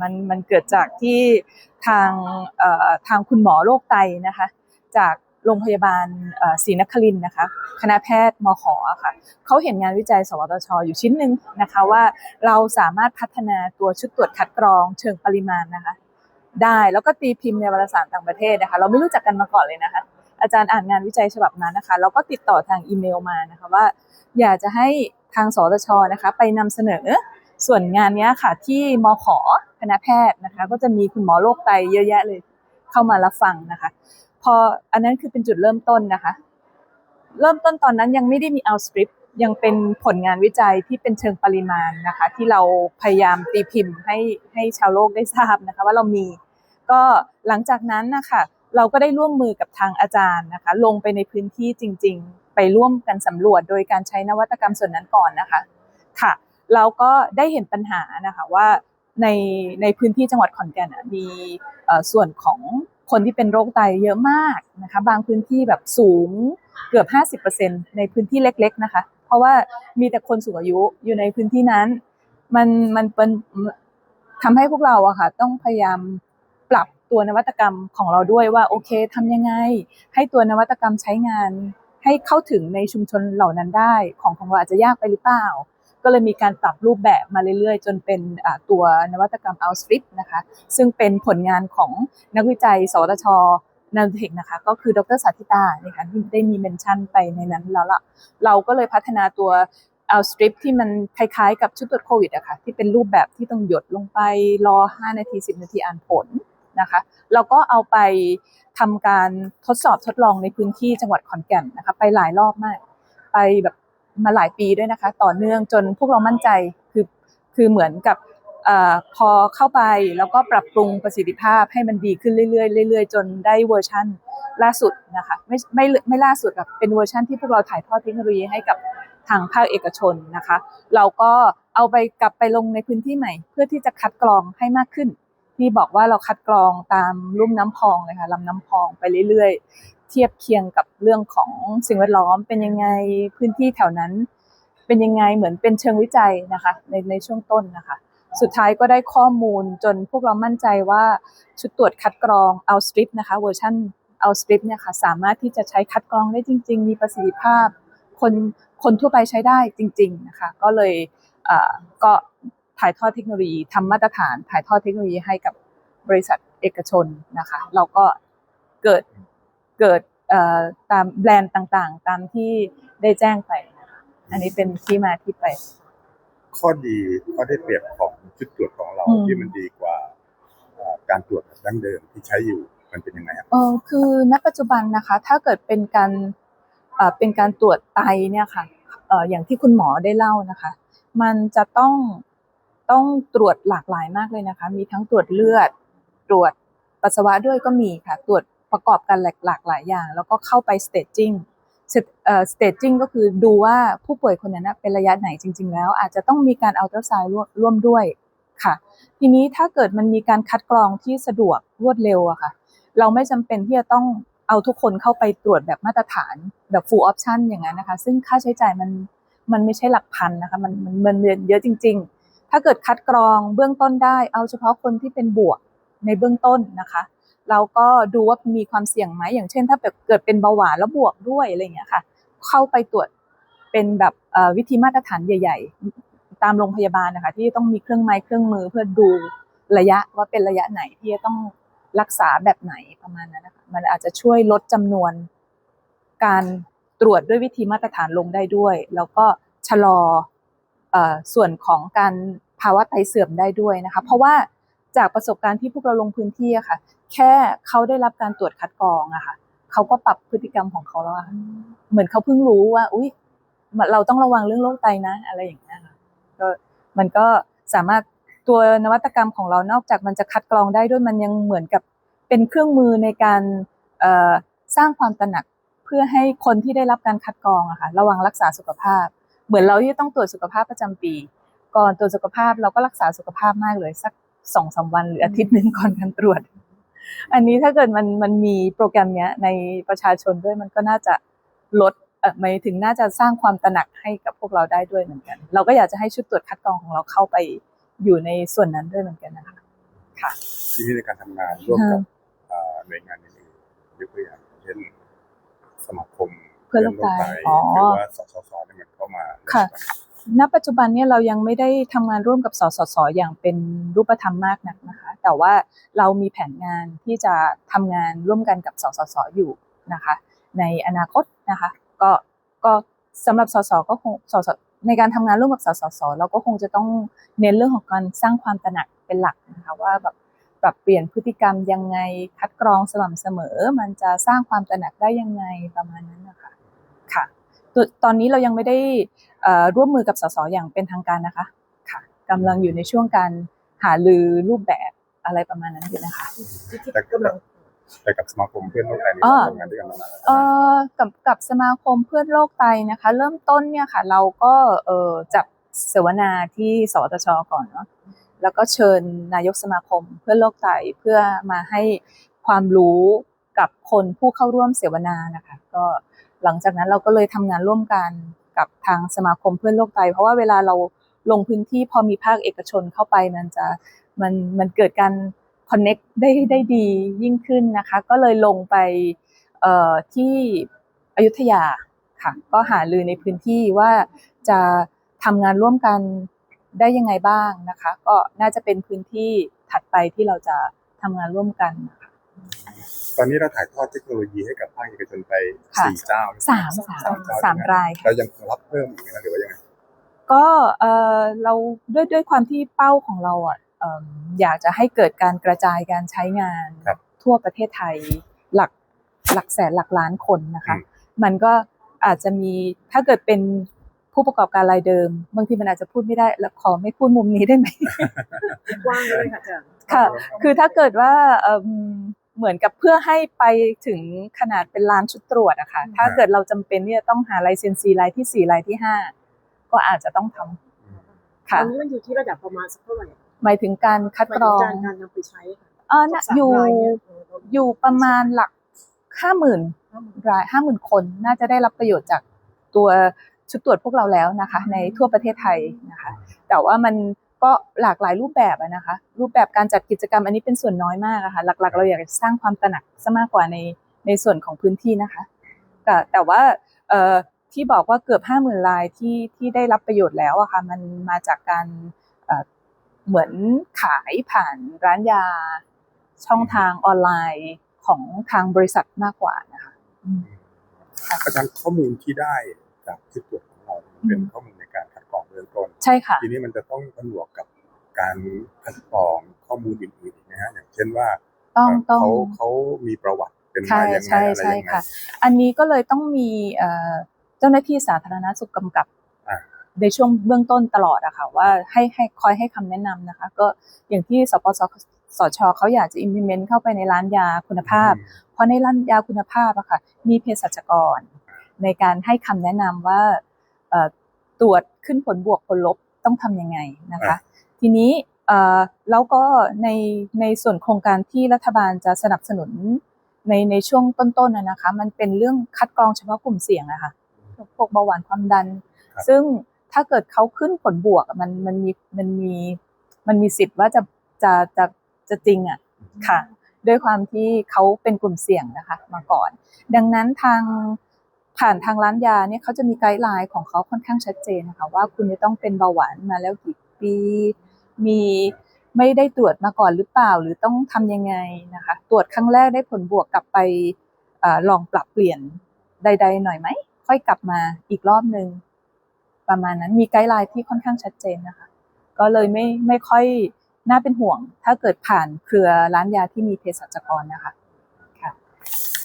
มันมันเกิดจากที่ทางทางคุณหมอโรคไตนะคะ จากโรงพยาบาลศรีนครินนะคะ คณะแพทย์มขอะค่ะเขาเห็นงานวิจัย สวทช อยู่ชิ้นหนึ่งนะคะว่าเราสามารถพัฒนาตัวชุดตรวจคัดกรองเชิงปริมาณนะคะ ได้แล้วก็ตีพิมพ์ในวารสารต่างประเทศนะคะ เราไม่รู้จักกันมาก่อนเลยนะคะ อาจารย์อ่านงานวิจัยฉบับนั้นนะคะแล้วก็ติดต่อทางอีเมลมานะคะว่า อยากจะให้ทางสตชนะคะ ไปนำเสนอส่วนงานนี้ค่ะที่มขค ณะแพทย์นะคะ ก็จะมีคุณหมอโรคไตเยอะแยะเลย เข้ามารับฟังนะคะ พออันนั้นคือเป็นจุดเริ่มต้นนะคะ เริ่มต้นตอนนั้นยังไม่ได้มีเอาสคริปต์ยังเป็นผลงานวิจัยที่เป็นเชิงปริมาณนะคะ ที่เราพยายามตีพิมพ์ให้ให้ชาวโลกได้ทราบนะคะ ว่าเรามี ก็หลังจากนั้นนะคะเราก็ได้ร่วมมือกับทางอาจารย์นะคะ ลงไปในพื้นที่จริง ๆ ไปร่วมกันสำรวจโดยการใช้นวัตกรรมส่วนนั้นก่อนนะคะ ค่ะ เราก็ได้เห็นปัญหานะคะว่า ในในพื้นที่จังหวัดขอนแก่นมีส่วนของคนที่เป็นโรคไตเยอะมากนะคะบางพื้นที่แบบสูงเกือบ 50%ในพื้นที่เล็ก ๆนะคะ เพราะว่ามีแต่คนสูงอายุอยู่ในพื้นที่นั้น มันมันเป็นทำให้พวกเราอะค่ะต้องพยายามปรับตัวนวัตกรรมของเราด้วยว่าโอเคทำยังไง ให้ตัวนวัตกรรมใช้งาน ให้เข้าถึงในชุมชนเหล่านั้นได้ ของของเราอาจจะยากไปหรือเปล่า ก็เลยมีการปรับรูปแบบมาเรื่อยๆ จนเป็นตัวนวัตกรรม Outstrip นะคะ ซึ่งเป็นผลงานของนักวิจัย สวทชนันเทคนะคะ ก็คือดรสาธิตานะคะที่ได้มีเมนชั่นไปในนั้นแล้วล่ะ เราก็เลยพัฒนาตัว Outstrip ที่มันคล้ายๆกับชุดตรวจโควิดอะค่ะที่เป็นรูปแบบที่ต้องหยดลงไปรอ 5 นาที 10 นาทีอ่านผลนะคะเราก็เอาไปทำการทดสอบทดลองในพื้นที่จังหวัดขอนแก่นนะคะไปหลายรอบมาก ไปแบบ มาหลายปีด้วยนะคะ ต่อเนื่องจนพวกเรามั่นใจคือคือเหมือนกับอพอเข้าไปแล้วก็ปรับปรุงประสิทธิภาพให้มันดีขึ้นเรื่อยๆเรื่อยๆ จนได้เวอร์ชั่นล่าสุดนะคะไม่ไม่ไม่ล่าสุดแบบเป็นเวอร์ชั่นที่พวกเราถ่ายทอดเทคโนโลยีให้กับทางภาคเอกชนนะคะ เราก็เอาไปกลับไปลงในพื้นที่ใหม่ เพื่อที่จะคัดกรองให้มากขึ้น ที่บอกว่าเราคัดกรองตามลุ่มน้ำพองเลยค่ะลำน้ำพองไปเรื่อย ทียบเคียงกับเรื่องของสิ่งแวดล้อม เป็นยังไงพื้นที่แถวนั้น เป็นยังไงเหมือนเป็นเชิงวิจัยนะคะในในช่วงต้นนะคะ สุดท้ายก็ได้ข้อมูลจนพวกเรามั่นใจว่าชุดตรวจคัดกรอง Outstrip นะคะเวอร์ชัน Outstrip เนี่ยค่ะสามารถที่จะใช้คัดกรองได้จริง ๆ มีประสิทธิภาพ คนคนทั่วไปใช้ได้จริง ๆนะคะ ก็เลยก็ถ่ายทอดเทคโนโลยีทำมาตรฐาน ถ่ายทอดเทคโนโลยีให้กับบริษัทเอกชนนะคะ เราก็เกิด เกิดเอ่อตามแบรนด์ต่างๆ ตามที่ได้แจ้งไปนะคะอันนี้เป็นที่มาที่ไป ข้อดีข้อได้เปรียบของชุดตรวจของเราอืมที่มันดีกว่าเอ่อการตรวจแบบดั้งเดิมที่ใช้อยู่มันเป็นยังไงครับเออคือณปัจจุบันนะคะ ถ้าเกิดเป็นการเอ่อเป็นการตรวจไตเนี่ยค่ะเอ่ออย่างที่คุณหมอได้เล่านะคะ มันจะต้องต้องตรวจหลากหลายมากเลยนะคะ มีทั้งตรวจเลือด ตรวจปัสสาวะด้วยก็มีค่ะ ตรวจ ประกอบกันหลากหลากหลายอย่าง แล้วก็เข้าไป staging เอ่อ staging ก็คือดูว่าผู้ป่วยคนนั้นเป็นระยะไหนจริง ๆ แล้ว อาจจะต้องมีการอัลตราซาวด์ร่วมด้วยค่ะ ทีนี้ถ้าเกิดมันมีการคัดกรองที่สะดวกรวดเร็วอะค่ะ เราไม่จำเป็นที่จะต้องเอาทุกคนเข้าไปตรวจแบบมาตรฐานแบบ full option อย่างนั้นนะคะ ซึ่งค่าใช้จ่ายมันมันไม่ใช่หลักพันนะคะมันมันมันเยอะจริง ๆ ถ้าเกิดคัดกรองเบื้องต้นได้ เอาเฉพาะคนที่เป็นบวกในเบื้องต้นนะคะ เราก็ดูว่ามีความเสี่ยงไหมอย่างเช่น ถ้าแบบเกิดเป็นเบาหวานแล้วบวกด้วยอะไรอย่างเงี้ยค่ะ เข้าไปตรวจเป็นแบบวิธีมาตรฐานใหญ่ ๆ ตามโรงพยาบาลนะคะ ที่ต้องมีเครื่องไม้เครื่องมือเพื่อดูระยะว่าเป็นระยะไหนที่จะต้องรักษาแบบไหนประมาณนั้นนะคะมันอาจจะช่วยลดจำนวนการตรวจด้วยวิธีมาตรฐานลงได้ด้วย แล้วก็ชะลออส่วนของการภาวะไตเสื่อมได้ด้วยนะคะ เพราะว่า จากประสบการณ์ที่พวกเราลงพื้นที่อะค่ะ แค่เขาได้รับการตรวจคัดกรองอะค่ะเขาก็ปรับพฤติกรรมของเขาแล้วอะเหมือนเขาเพิ่งรู้ว่า อุ้ยเราต้องระวังเรื่องโรคไตนะ อะไรอย่างเงี้ยค่ะก็มันก็สามารถตัวนวัตกรรมของเรานอกจากมันจะคัดกรองได้ด้วยมันยังเหมือนกับเป็นเครื่องมือในการสร้างความตระหนักเพื่อให้คนที่ได้รับการคัดกรองอะค่ะระวังรักษาสุขภาพ เหมือนเราที่ต้องตรวจสุขภาพประจำปี ก่อนตรวจสุขภาพเราก็รักษาสุขภาพมากเลยสัก สองสามวันหรืออาทิตย์หนึ่งก่อนการตรวจ อันนี้ถ้าเกิดมันมันมีโปรแกรมเนี้ยในประชาชนด้วยมันก็น่าจะลดเอ่อหมายถึงน่าจะสร้างความตระหนักให้กับพวกเราได้ด้วยเหมือนกัน เราก็อยากจะให้ชุดตรวจคัดกรองของเราเข้าไปอยู่ในส่วนนั้นด้วยเหมือนกันนะคะค่ะทีนี้ในการทำงานร่วมกับเอ่อหน่วยงานอื่นๆยกตัวอย่างเช่นสมาคมเพื่อนโลกไตไตอ๋อหรือว่าสสสเนี่ยมันเข้ามาค่ะ ณปัจจุบันเนี่ยเรายังไม่ได้ทำงานร่วมกับสสสอย่างเป็นรูปธรรมมากนักนะคะ แต่ว่าเรามีแผนงานที่จะทำงานร่วมกันกับสสสอยู่นะคะ ในอนาคตนะคะ ก็ก็สำหรับสสก็คงสสในการทำงานร่วมกับสสสเราก็คงจะต้องเน้นเรื่องของการสร้างความตระหนักเป็นหลักนะคะว่าแบบปรับเปลี่ยนพฤติกรรมยังไงคัดกรองสม่ำเสมอ มันจะสร้างความตระหนักได้ยังไงประมาณนั้นนะคะ ตัวตอนนี้เรายังไม่ได้เอ่อร่วมมือกับสสอย่างเป็นทางการนะคะค่ะกำลังอยู่ในช่วงการหาลือรูปแบบอะไรประมาณนั้นอยู่นะคะแต่กำลังแต่กับสมาคมเพื่อนโลกไตนี่อ่าทำงานด้วยกันมานานแล้วเอ่อกับกับสมาคมเพื่อนโรคไตนะคะ เริ่มต้นเนี่ยค่ะ เราก็เอ่อจับเสวนาที่สวทชก่อนเนาะแล้วก็เชิญนายกสมาคมเพื่อนโรคไตเพื่อมาให้ความรู้กับคนผู้เข้าร่วมเสวนานะคะ ก็ หลังจากนั้นเราก็เลยทำงานร่วมกันกับทางสมาคมเพื่อนโรคไต เพราะว่าเวลาเราลงพื้นที่พอมีภาคเอกชนเข้าไปมันจะมันมันเกิดการ connect ได้ได้ดียิ่งขึ้นนะคะ ก็เลยลงไปเอ่อที่อยุธยาค่ะ ก็หาลือในพื้นที่ว่าจะทำงานร่วมกันได้ยังไงบ้างนะคะ ก็น่าจะเป็นพื้นที่ถัดไปที่เราจะทำงานร่วมกันนะคะ ตอนนี้เราถ่ายทอดเทคโนโลยีให้กับภาคเอกชนไปค่ะสี่เจ้าสามสามเจ้สามรายค่ะเรายังคงรับเพิ่มอีกไหมครับหรือว่ายังไงก็เออเราด้วยด้วยความที่เป้าของเราอะเอิ่มอยากจะให้เกิดการกระจายการใช้งานครับทั่วประเทศไทยหลักหลักแสนหลักล้านคนนะคะอืมมันก็อาจจะมีถ้าเกิดเป็นผู้ประกอบการรายเดิม บางทีมันอาจจะพูดไม่ได้แล้วขอไม่พูดมุมนี้ได้ไหมกว้างเลยค่ะอาจารย์ค่ะ คือถ้าเกิดว่า เอิ่มเหมือนกับเพื่อให้ไปถึงขนาดเป็นล้านชุดตรวจอะค่ะถ้าเกิดเราจำเป็นที่จะต้องหาไลเซนซีรายที่สี่รายที่ห้าก็อาจจะต้องทำตค่ะอนนี้มันอยู่ที่ระดับประมาณสักเท่าไหร่หมายถึงการคัดหมายกรถึงองการการนำไปใช้ค่ะเออน่ะสามอยู่รายเนี่ยเออเราอยู่ประมาณหลักห้าหมื่นรายห้าหมื่นคนน่าจะได้รับประโยชน์จากตัวชุดตรวจพวกเราแล้วนะคะ ในทั่วประเทศไทยนะคะ แต่ว่ามัน ก็หลากหลายรูปแบบนะคะ รูปแบบการจัดกิจกรรมอันนี้เป็นส่วนน้อยมากะค่ะหลัก ๆ เราอยากสร้างความตระหนักซะมากกว่าในในส่วนของพื้นที่นะคะแต่แต่ว่าที่บอกว่าเกือบห้าหมื่นรายที่ที่ได้รับประโยชน์แล้วอะค่ะมันมาจากการเหมือนขายผ่านร้านยาช่องทางออนไลน์ของทางบริษัทมากกว่านะคะอาจารย์ข้อมูลที่ได้จากชุดตรวจของเราเป็นข้อมูลใน การคัดกรองเบื้องต้นใช่ค่ะ ทีนี้มันจะต้องผนวกกับการคัดกรองข้อมูลอื่นๆอีกนะฮะอย่างเช่นว่าต้องต้องเขาเขามีประวัติเป็นใช่มายังไงใช่อะไรใช่ยังไงค่ะอันนี้ก็เลยต้องมีเอ่อเจ้าหน้าที่สาธารณสุขกำกับอ่าในช่วงเบื้องต้นตลอดอะค่ะว่าให้ให้คอยให้คำแนะนำนะคะ ก็อย่างที่สปสสชเขาอยากจะ implement เข้าไปในร้านยาคุณภาพ เพราะในร้านยาคุณภาพอะค่ะมีเภสัชกร ในการให้คำแนะนำว่าเอ่อ ตรวจขึ้นผลบวกผลลบต้องทำยังไงนะคะ ทีนี้เอ่อแล้วก็ในในส่วนโครงการที่รัฐบาลจะสนับสนุนในในช่วงต้นๆนะนะคะ มันเป็นเรื่องคัดกรองเฉพาะกลุ่มเสี่ยงอะค่ะพวกเบาหวานความดันครับซึ่งถ้าเกิดเขาขึ้นผลบวกอะมันมันมีมันมีมันมีสิทธิ์ว่าจะจะจะจะจริงอะค่ะ ด้วยความที่เขาเป็นกลุ่มเสี่ยงนะคะมาก่อน ดังนั้นทาง ผ่านทางร้านยาเนี่ยเขาจะมีไกด์ไลน์ของเขาค่อนข้างชัดเจนนะคะว่าคุณจะต้องเป็นเบาหวานมาแล้วกี่ปี มีไม่ได้ตรวจมาก่อนหรือเปล่า หรือต้องทำยังไงนะคะ ตรวจครั้งแรกได้ผลบวกกลับไปอลองปรับเปลี่ยนใด ๆ หน่อยไหม ค่อยกลับมาอีกรอบหนึ่งประมาณนั้นมีไกด์ไลน์ที่ค่อนข้างชัดเจนนะคะ ก็เลยไม่ไม่ค่อยน่าเป็นห่วง ถ้าเกิดผ่านเครือร้านยาที่มีเภสัชกรนะคะ